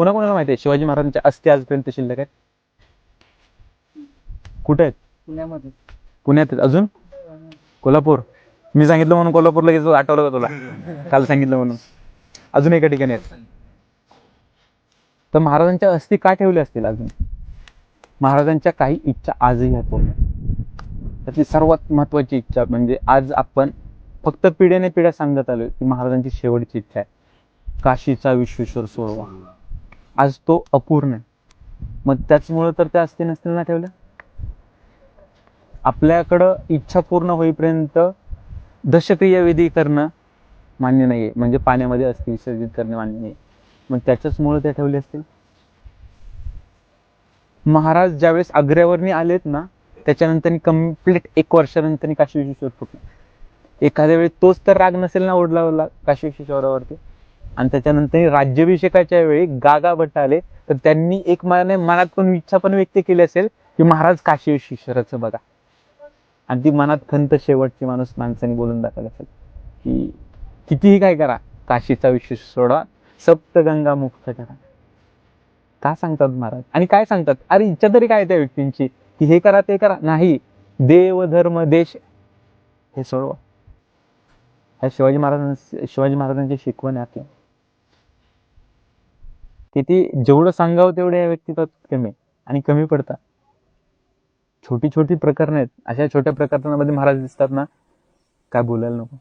कोणाकोणाला माहिती आहे? शिवाजी महाराजांच्या अस्थी आजपर्यंत शिल्लक आहेत? कुठे आहेत? पुण्यामध्ये. पुण्यात आहेत. अजून? कोल्हापूर. मी सांगितलं म्हणून कोल्हापूर लगेच आठवलं का तुला? काल सांगितलं म्हणून. अजून एका ठिकाणी आहेत. तर महाराजांच्या अस्थी का ठेवल्या असतील अजून? महाराजांच्या काही इच्छा आजही आहेत पूर्ण. त्यातली सर्वात महत्वाची इच्छा म्हणजे आज आपण फक्त पिढ्याने पिढ्या सांगत आलोय की महाराजांची शेवटची इच्छा आहे. काशीचा विश्वेश्वर सोडवा. आज तो अपूर्ण आहे. मग त्याचमुळं तर त्या असते नसतील ना ठेवल्या? आपल्याकडं इच्छा पूर्ण होईपर्यंत दशक्रियाविधी करणं मान्य नाहीये. म्हणजे पाण्यामध्ये असते विसर्जित करणे मान्य नाही मग त्याच्याच मुळे ते ठेवले असतील? महाराज ज्यावेळेस आग्र्यावरनी आलेत ना त्याच्यानंतर कंप्लीट एक वर्षानंतर काशी विश्वेश्वर एखाद्या वेळी तोच तर राग नसेल ना ओढला ओढला काशी विश्वेश्वरावरती आणि त्याच्यानंतर राज्याभिषेकाच्या वेळी गागा भट्ट आले तर त्यांनी एक मनाने मनात पण इच्छा पण व्यक्त केली असेल की महाराज काशी विश्वेश्वराचं बघा. आणि ती मनात खंत शेवटची माणूस माणसाने बोलून दाखवत असेल की कितीही काय करा काशीचा विशेष सोडा सप्तगंगा मुक्त करा. का सांगतात महाराज? आणि काय सांगतात? अरे इच्छा तरी काय त्या व्यक्तींची? की हे करा ते करा. नाही देव धर्म देश हे सोडवा. ह्या शिवाजी महाराजां शिवाजी महाराजांची शिकवण आहे आपल्या किती जेवढं सांगावं तेवढे या व्यक्तित्वात कमी आहे आणि कमी पडतात. छोटी छोटी प्रकरणं आहेत. अशा छोट्या प्रकरणामध्ये महाराज दिसतात ना काय बोलायला नको.